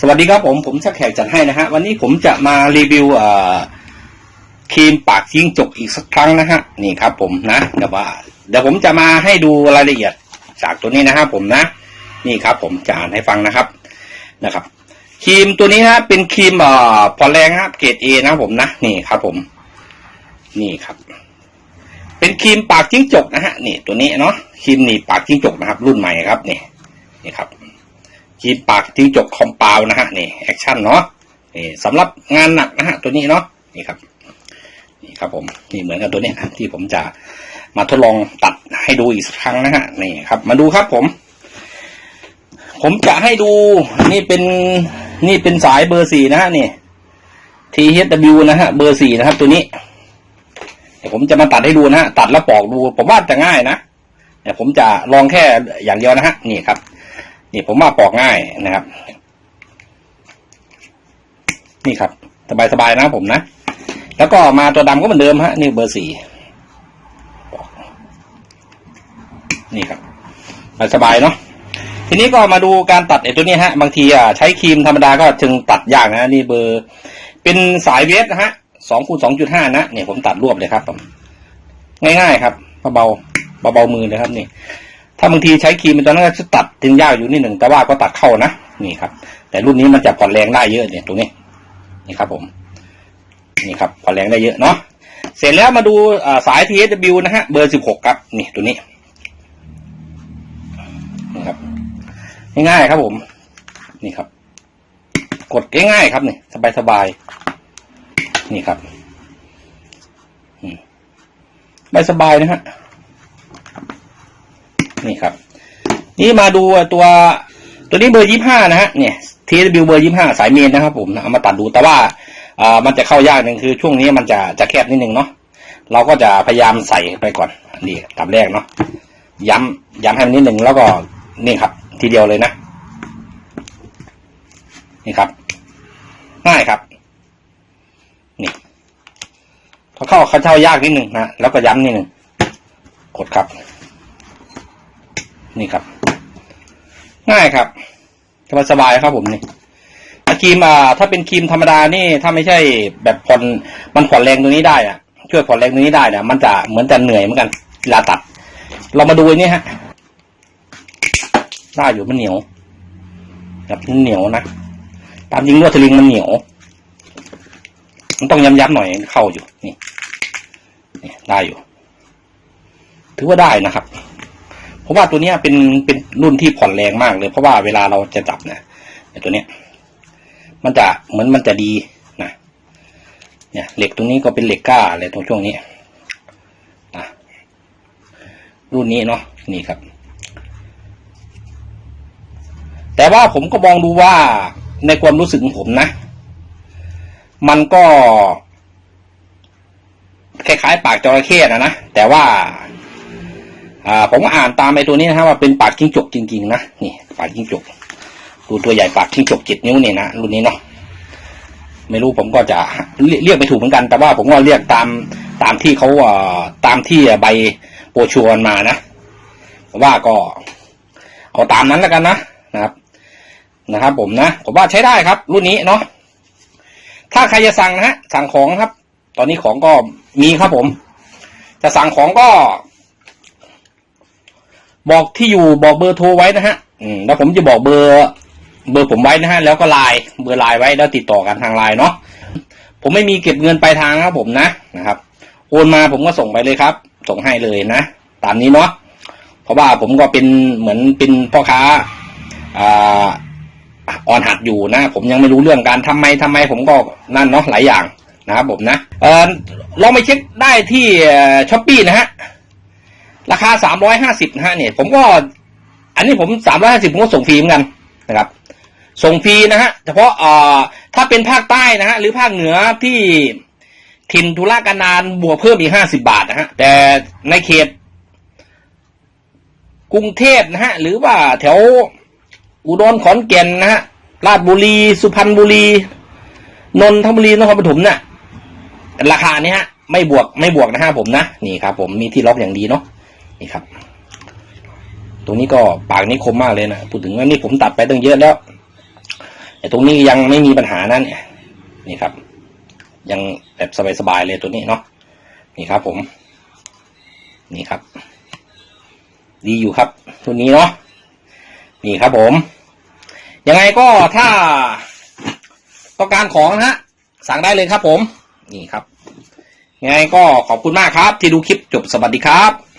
สวัสดีครับผมผมชักแขกจัดให้นะฮะวันนี้ผมจะมารีวิวเอ่อครีมปากจิ้งจกอีกสักครั้งนะฮะนี่ครับผมนะแต่ว่าเดี๋ยวผมจะมาให้ดูรายละเอียดจากตัวนี้นะฮะผมนะ นี่ครับ ผมจะอ่านให้ฟังนะครับนะครับครีมตัวนี้นะเป็นครีมเอ่อพอแรงครับเกรดเอนะผมนะนี่ครับผม นี่ครับ เป็นครีมปากจิ้งจกนะฮะนี่ตัวนี้เนาะครีมหนีบปากจิ้งจกนะครับ รุ่นใหม่ครับนี่นี่ครับ ครีมปากจิ้งจกคอมเปาวนะฮะนี่แอคชั่นเนาะนี่สำหรับงานหนักนะฮะตัวนี้เนาะนี่ครับนี่ครับผมนี่เหมือนกับตัวเนี้ยที่ผมจะมาทดลองตัดให้ดูอีกสักครั้งนะฮะนี่ครับ มาดูครับผม ผมจะให้ดูนี่เป็นนี่เป็นสายเบอร์สี่นะฮะนี่ THW นะฮะเบอร์สี่นะครับ ตัวนี้เดี๋ยวผมจะมาตัดให้ดูนะฮะตัดแล้วปอกดู ผมว่าจะง่ายนะเดี๋ยวผมจะลองแค่อย่างเดียวนะฮะนี่ครับ นี่ผมว่าปอกง่ายนะครับ นี่ครับ สบายๆนะผมนะ แล้วก็มาตัวดำก็เหมือนเดิมฮะ นี่เบอร์สี่นี่ครับสบายเนาะทีนี้ก็มาดูการตัดไอ้ตัวนี้ฮะ บางทีอะใช้ครีมธรรมดาก็จึงตัดยากนะนี่เบอร์ เป็นสายเวฟนะฮะสองคูณสองจุดห้านะเนี่ยผมตัดรวบเลยครับผมง่ายๆครับเบาๆเบามือเลยครับนี่ ถ้าบางทีใช้ครีมเป็นตอนนั้นก็จะตัดถึงยากอยู่นิดหนึ่งแต่ว่าก็ตัดเข้านะนี่ครับ แต่รุ่นนี้มันจะผ่อนแรงได้เยอะเนี่ยตรงนี้นี่ครับผมนี่ครับผ่อนแรงได้เยอะเนาะเสร็จแล้วมาดูาสาย TSW นะฮะเบอร์สิบหกครับนี่ตัวนี้นี่ครับง่ายๆครับผม นี่ครับ กดง่ายๆครับนี่สบายๆนี่ครับสบายสบายๆนะฮะ นี่ครับ นี่มาดูตัว ตัวนี้เบอร์ยี่ห้านะฮะเนี่ย TW เบอร์ยี่ห้าสายเมนนะครับผมเอามาตัดดูแต่ว่าอ่ามันจะเข้ายากหนึ่งคือช่วงนี้มันจะจะแคบนิดนึงเนาะเราก็จะพยายามใส่ไปก่อนนี่ตับแรกเนาะย้ำย้ำให้มันนิดหนึ่งแล้วก็นี่ครับ ทีเดียวเลยนะ นี่ครับง่ายครับ นี่พอเข้าเขาเข้ายากนิดหนึ่งนะแล้วก็ย้ำนิดหนึ่งกดครับ นี่ครับ ง่ายครับสบายสบายๆครับผมนี่ครีมอ่าถ้าเป็นครีมธรรมดานี่ถ้าไม่ใช่แบบผ่อนมันผ่อนแรงตรงนี้ได้อะช่วยผ่อนแรงตรงนี้ได้นะมันจะเหมือนจะเหนื่อยเหมือนกันเวลาตัด เรามาดูนนี้ฮะได้อยู่มันเหนียวแบบเหนียวนะตามจริงลวดสลิงมันเหนียวมันต้องย้ำๆหน่อยเข้าอยู่นี่นี่ได้อยู่ ถือว่าได้นะครับ เพราะว่าตัวเนี้ยเป็นเป็นรุ่นที่ผ่อนแรงมากเลย เพราะว่าเวลาเราจะจับเนี่ยไอ้ตัวเนี้ย มันจะเหมือนมันจะดีนะเนี่ยเหล็กตรงนี้ก็เป็นเหล็กกล้าอะไรตรงช่วงนี้นะรุ่นนี้เนาะนี่ครับ แต่ว่าผมก็มองดูว่าในความรู้สึกของผมนะ มันก็ คล้ายๆ ปากจระเข้นะนะแต่ว่า อ่าผมก็อ่านตามไอ้ตัวนี้นะฮะว่าเป็นปากจิ้งจกจริงๆนะนี่ปากจิ้งจกดูตัวใหญ่ปากจิ้งจกเจ็ดนิ้วเนี่ยนะรุ่นนี้เนาะไม่รู้ผมก็จะเรียกไม่ถูกเหมือนกัน แต่ว่าผมก็เรียกตามตามที่เขาตามที่ใบโปรชวร์มานะว่าก็เอาตามนั้นแล้วกันนะนะครับ นะครับ ผมนะผมว่าใช้ได้ครับ รุ่นนี้เนาะถ้าใครจะสั่งนะฮะสั่งของครับ ตอนนี้ของก็มีครับผม จะสั่งของก็ บอกที่อยู่บอกเบอร์โทรไว้นะฮะ อืมแล้วผมจะบอกเบอร์ เบอร์ผมไว้นะฮะ แล้วก็ไลน์เบอร์ไลน์ไว้แล้วติดต่อกันทางไลน์เนาะผมไม่มีเก็บเงินปลายทางครับผมนะนะครับ โอนมาผมก็ส่งไปเลยครับ ส่งให้เลยนะตามนี้เนาะเพราะว่าผมก็เป็นเหมือนเป็นพ่อค้าอ่าออนหัดอยู่นะ ผมยังไม่รู้เรื่องการทำไมทำไม ผมก็นั่นเนาะหลายอย่างนะครับผมนะเออลองไปเช็คได้ที่ช้อปปี้นะฮะ ราคาสามร้อยห้าสิบนะฮะเนี่ย ผมก็ อันนี้ผมสามร้อยห้าสิบผมก็ส่งฟรีเหมือนกันนะครับ ส่งฟรีนะฮะเฉพาะเอ่อถ้าเป็นภาคใต้นะฮะหรือภาคเหนือที่ถิ่นธุรกันดารบวกเพิ่มอีกห้าสิบาทนะฮะแต่ในเขต กรุงเทพนะฮะหรือว่าแถวอุดรขอนแก่นนะฮะราชบุรี สุพรรณบุรี นนทบุรีนครปฐมเนี่ยราคาเนี้ยฮะไม่บวกไม่บวกนะฮะผมนะ นี่ครับผมมีที่ล็อกอย่างดีเนาะ นี่ครับ ตรงนี้ก็ปากนี้คมมากเลยนะพูดถึงว่านี่ผมตัดไปตั้งเยอะแล้วไอ้ตรงนี้ยังไม่มีปัญหานั่นเนี่ยนี่ครับ ยังแบบสบายๆเลยตัวนี้เนาะนี่ครับ ผม นี่ครับ ดีอยู่ครับ ตัวนี้เนาะนี่ครับ ผม ยังไงก็ถ้าต้องการของนะฮะสั่งได้เลยครับ ผม นี่ครับยังไงก็ขอบคุณมากครับ ที่ดูคลิปจบสวัสดีครับ